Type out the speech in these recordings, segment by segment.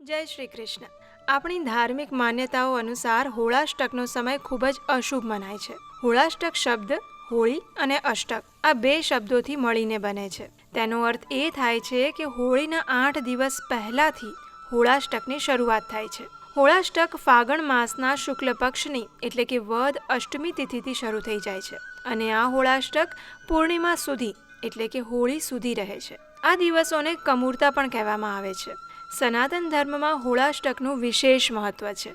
જય શ્રી કૃષ્ણ. આપણી ધાર્મિક માન્યતાઓ અનુસાર હોળાષ્ટકનો સમય ખૂબ જ અશુભ મનાય છે. હોળાષ્ટક શબ્દ, હોળી અને અષ્ટક આ બે શબ્દોથી મળીને બને છે. તેનો અર્થ એ થાય છે કે હોળીના આઠ દિવસ પહેલાંથી હોળાષ્ટકની શરૂઆત થાય છે. હોળાષ્ટક ફાગણ માસના શુક્લ પક્ષની એટલે કે વદ અષ્ટમી તિથિથી શરૂ થઈ જાય છે અને આ હોળાષ્ટક પૂર્ણિમા સુધી એટલે કે હોળી સુધી રહે છે. આ દિવસોને કમૂરતા પણ કહેવામાં આવે છે. સનાતન ધર્મમાં હોળાષ્ટકનું વિશેષ મહત્વ છે.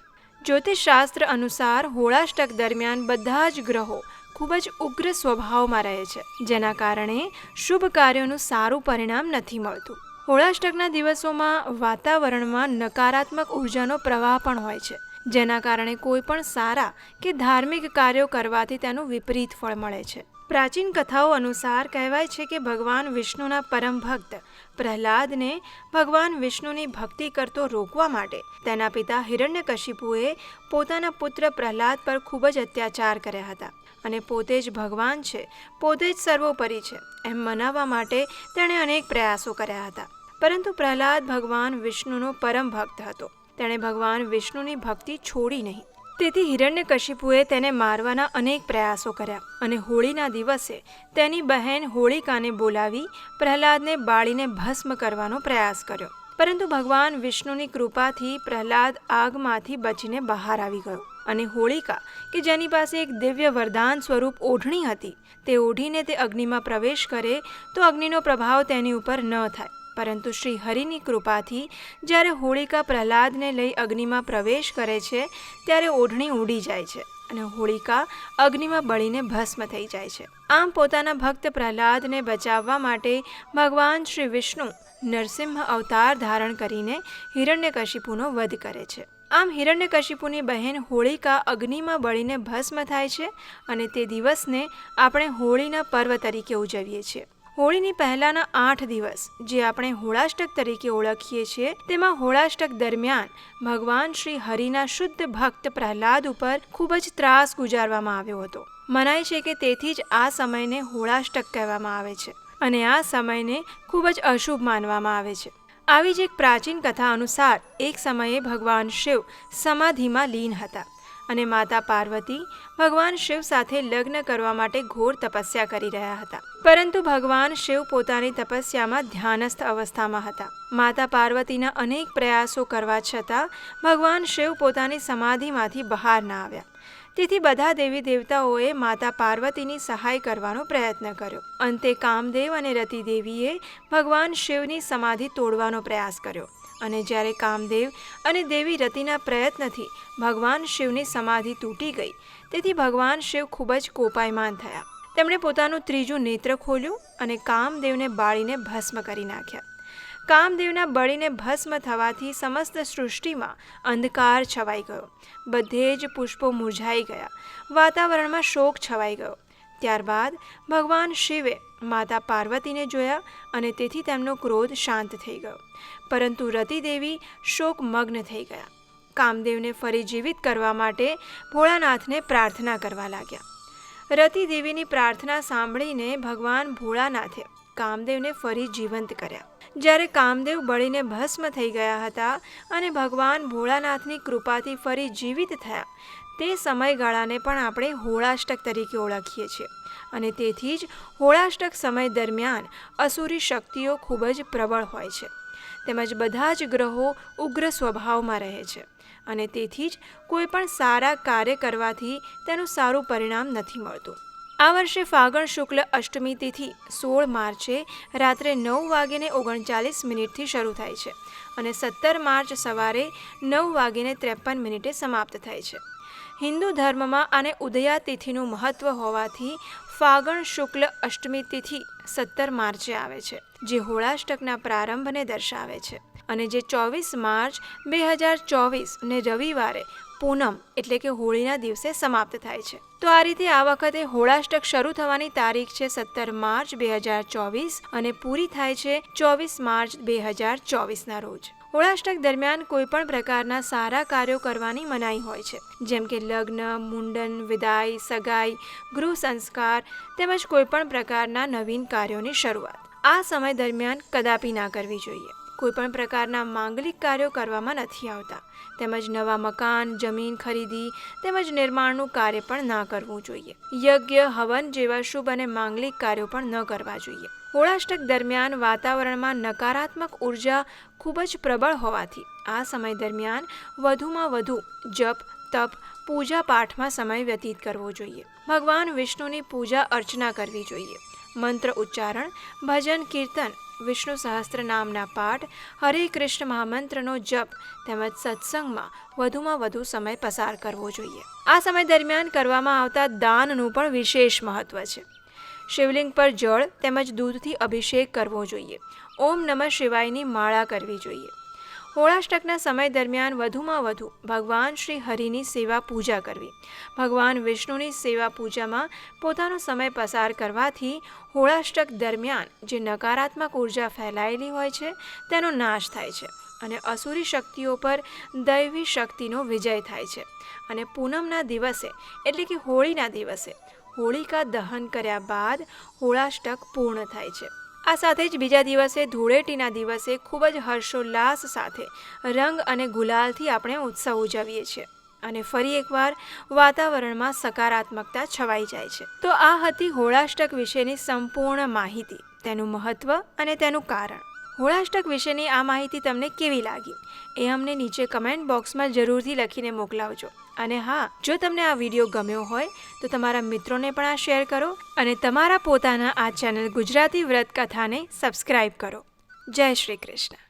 જ્યોતિષશાસ્ત્ર અનુસાર હોળાષ્ટક દરમિયાન બધા જ ગ્રહો ખૂબ જ ઉગ્ર સ્વભાવમાં રહે છે, જેના કારણે શુભ કાર્યોનું સારું પરિણામ નથી મળતું. હોળાષ્ટકના દિવસોમાં વાતાવરણમાં નકારાત્મક ઉર્જાનો પ્રવાહ પણ હોય છે જેના કારણે કોઈ પણ સારા કે ધાર્મિક કાર્યો કરવાથી તેનું વિપરીત ફળ મળે છે. પ્રાચીન કથાઓ અનુસાર કહેવાય છે કે ભગવાન વિષ્ણુના પરમ ભક્ત પ્રહલાદને ભગવાન વિષ્ણુની ભક્તિ કરતો રોકવા માટે તેના પિતા હિરણ્યકશિપુએ પોતાના પુત્ર પ્રહલાદ પર ખૂબ જ અત્યાચાર કર્યા હતા અને પોતે જ ભગવાન છે, પોતે જ સર્વોપરી છે એમ મનાવવા માટે તેણે અનેક પ્રયાસો કર્યા હતા. પરંતુ પ્રહલાદ ભગવાન વિષ્ણુનો પરમ ભક્ત હતો. તેણે ભગવાન વિષ્ણુની ભક્તિ છોડી નહીં. તેથી હિરણ્યકશિપુએ તેને મારવાના અનેક પ્રયાસો કર્યા અને હોળીના દિવસે તેની બહેન હોળિકાને બોલાવી પ્રહલાદને બાળીને ભસ્મ કરવાનો પ્રયાસ કર્યો. પરંતુ ભગવાન વિષ્ણુની કૃપાથી પ્રહલાદ આગમાંથી બચીને બહાર આવી ગયો અને હોળિકા, કે જેની પાસે એક દિવ્ય વરદાન સ્વરૂપ ઓઢણી હતી, તે ઓઢીને તે અગ્નિમાં પ્રવેશ કરે તો અગ્નિનો પ્રભાવ તેની ઉપર ન થાય. પરંતુ શ્રી હરિની કૃપાથી જ્યારે હોળિકા પ્રહલાદને લઈ અગ્નિમાં પ્રવેશ કરે છે, ત્યારે ઓઢણી ઉડી જાય છે અને હોળિકા અગ્નિમાં બળીને ભસ્મ થઈ જાય છે. આમ પોતાના ભક્ત પ્રહલાદને બચાવવા માટે ભગવાન શ્રી વિષ્ણુ નરસિંહ અવતાર ધારણ કરીને હિરણ્યકશિપુનો વધ કરે છે. આમ હિરણ્યકશિપુની બહેન હોળિકા અગ્નિમાં બળીને ભસ્મ થાય છે અને તે દિવસને આપણે હોળીના પર્વ તરીકે ઉજવીએ છીએ. હોળીની પહેલાંના આઠ દિવસ, જે આપણે હોળાષ્ટક તરીકે ઓળખીએ છીએ, તેમાં હોળાષ્ટક દરમિયાન ભગવાન શ્રી હરિના શુદ્ધ ભક્ત પ્રહલાદ ઉપર ખૂબ જ ત્રાસ ગુજારવામાં આવ્યો હતો. મનાય છે કે તેથી જ આ સમયને હોળાષ્ટક કહેવામાં આવે છે અને આ સમયને ખૂબ જ અશુભ માનવામાં આવે છે. આવી જ એક પ્રાચીન કથા અનુસાર એક સમયે ભગવાન શિવ સમાધિમાં લીન હતા. અને માતા પાર્વતી ભગવાન શિવ સાથે લગ્ન કરવા માટે ઘોર તપસ્યા કરી રહ્યા હતા. પરંતુ ભગવાન શિવ પોતાની તપસ્યામાં ધ્યાનસ્થ અવસ્થામાં હતા. માતા પાર્વતીના અનેક પ્રયાસો કરવા છતાં ભગવાન શિવ પોતાની સમાધિમાંથી બહાર ના આવ્યા. તેથી બધા દેવી દેવતાઓએ માતા પાર્વતીની સહાય કરવાનો પ્રયત્ન કર્યો. અંતે કામદેવ અને રતિદેવીએ ભગવાન શિવની સમાધિ તોડવાનો પ્રયાસ કર્યો. અને જ્યારે કામદેવ અને દેવી રતિના પ્રયત્નથી ભગવાન શિવની સમાધિ તૂટી ગઈ, તેથી ભગવાન શિવ ખૂબ જ કોપાયમાન થયા. તેમણે પોતાનું ત્રીજું નેત્ર ખોલ્યું અને કામદેવને બાળીને ભસ્મ કરી નાખ્યા. કામદેવના બળીને ભસ્મ થવાથી સમસ્ત સૃષ્ટિમાં અંધકાર છવાઈ ગયો. બધે જ પુષ્પો મુરઝાઈ ગયા. વાતાવરણમાં શોક છવાઈ ગયો. ત્યારબાદ ભગવાન શિવે માતા પાર્વતીને જોયા અને તેથી તેમનો ક્રોધ શાંત થઈ ગયો. પરંતુ રતિદેવી શોકમગ્ન થઈ ગયા. કામદેવને ફરી જીવિત કરવા માટે ભોળાનાથને પ્રાર્થના કરવા લાગ્યા. રતિદેવીની પ્રાર્થના સાંભળીને ભગવાન ભોળાનાથે કામદેવને ફરી જીવંત કર્યા. જ્યારે કામદેવ બળીને ભસ્મ થઈ ગયા હતા અને ભગવાન ભોળાનાથની કૃપાથી ફરી જીવિત થયા તે સમયગાળાને પણ આપણે હોળાષ્ટક તરીકે ઓળખીએ છીએ. અને તેથી જ હોળાષ્ટક સમય દરમિયાન અસુરી શક્તિઓ ખૂબ જ પ્રબળ હોય છે. તેમજ બધા જ ગ્રહો ઉગ્ર સ્વભાવમાં રહે છે. અને તેથી જ કોઈ પણ સારા કાર્ય કરવાથી તેનું સારું પરિણામ નથી મળતું. આ વર્ષે ફાગણ શુક્લ અષ્ટમી તિથિ સોળ માર્ચે રાત્રે નવ વાગીને ઓગણચાલીસ મિનિટથી શરૂ થાય છે. અને સત્તર માર્ચ સવારે નવ વાગીને ત્રેપન મિનિટે સમાપ્ત થાય છે. હિન્દુ ધર્મમાં આને ઉદયા તિથિનું મહત્વ હોવાથી ફાગણ શુક્લ અષ્ટમી તિથિ સત્તર માર્ચે આવે છે, જે હોળાષ્ટકના પ્રારંભને દર્શાવે છે. અને જે ચોવીસ માર્ચ બે હજાર ચોવીસ ને રવિવારે પૂનમ એટલે કે હોળીના દિવસે સમાપ્ત થાય છે. તો આ રીતે આ વખતે હોળાષ્ટક શરૂ થવાની તારીખ છે સત્તર માર્ચ બે હજાર ચોવીસ અને પૂરી થાય છે ચોવીસ માર્ચ બે હજાર ચોવીસના રોજ. હોળાષ્ટક દરમિયાન કોઈ પણ પ્રકારના સારા કાર્યો કરવાની મનાઈ હોય છે. જેમ કે લગ્ન, મુંડન, વિદાય, સગાઈ, ગૃહ સંસ્કાર તેમજ કોઈ પણ પ્રકારના નવીન કાર્યોની શરૂઆત. આ સમય દરમિયાન કદાપી ના કરવી જોઈએ. કોઈપણ પ્રકારના માંગલિક કાર્યો કરવામાં નથી આવતા. તેમજ નવા મકાન, જમીન ખરીદી તેમજ નિર્માણનું કાર્ય પણ ના કરવું જોઈએ. યજ્ઞ, હવન જેવા શુભ અને માંગલિક કાર્યો પણ ન કરવા જોઈએ. હોળાષ્ટક દરમિયાન વાતાવરણમાં નકારાત્મક ઊર્જા ખૂબ જ પ્રબળ હોવાથી આ સમય દરમિયાન વધુમાં વધુ જપ, તપ, પૂજા પાઠમાં સમય વ્યતીત કરવો જોઈએ. ભગવાન વિષ્ણુની પૂજા અર્ચના કરવી જોઈએ. મંત્ર ઉચ્ચારણ, ભજન, કીર્તન વિષ્ણુ સહસ્ત્ર નામના પાઠ, હરે કૃષ્ણ મહામંત્રનો જપ તેમજ સત્સંગમાં વધુમાં વધુ સમય પસાર કરવો જોઈએ. આ સમય દરમિયાન કરવામાં આવતા દાનનું પણ વિશેષ મહત્વ છે. શિવલિંગ પર જળ તેમજ દૂધથી અભિષેક કરવો જોઈએ. ઓમ નમઃ શિવાયની માળા કરવી જોઈએ. હોળાષ્ટકના સમય દરમિયાન વધુમાં વધુ ભગવાન શ્રી હરિની સેવા પૂજા કરવી. ભગવાન વિષ્ણુની સેવા પૂજામાં પોતાનો સમય પસાર કરવાથી હોળાષ્ટક દરમિયાન જે નકારાત્મક ઊર્જા ફેલાયેલી હોય છે, તેનો નાશ થાય છે અને અસુરી શક્તિઓ પર દૈવી શક્તિનો વિજય થાય છે. અને પૂનમના દિવસે, એટલે કે હોળીના દિવસે હોળિકા દહન કર્યા બાદ હોળાષ્ટક પૂર્ણ થાય છે. આ સાથે જ બીજા દિવસે ધૂળેટીના દિવસે ખૂબ જ હર્ષોલ્લાસ સાથે રંગ અને ગુલાલથી આપણે ઉત્સવ ઉજવીએ છીએ. અને ફરી એકવાર વાતાવરણમાં સકારાત્મકતા છવાઈ જાય છે. તો આ હતી હોળાષ્ટક વિશેની સંપૂર્ણ માહિતી. તેનું મહત્ત્વ અને તેનું કારણ. હોળાષ્ટક વિશેની આ માહિતી તમને કેવી લાગી? એ અમને નીચે કમેન્ટ બોક્સમાં જરૂરથી લખીને મોકલાવજો. અને હા, જો તમને આ વીડિયો ગમ્યો હોય, તો તમારા મિત્રોને પણ આ શેર કરો અને તમારા પોતાના આ ચેનલ ગુજરાતી વ્રત કથાને સબસ્ક્રાઈબ કરો. જય શ્રી કૃષ્ણ.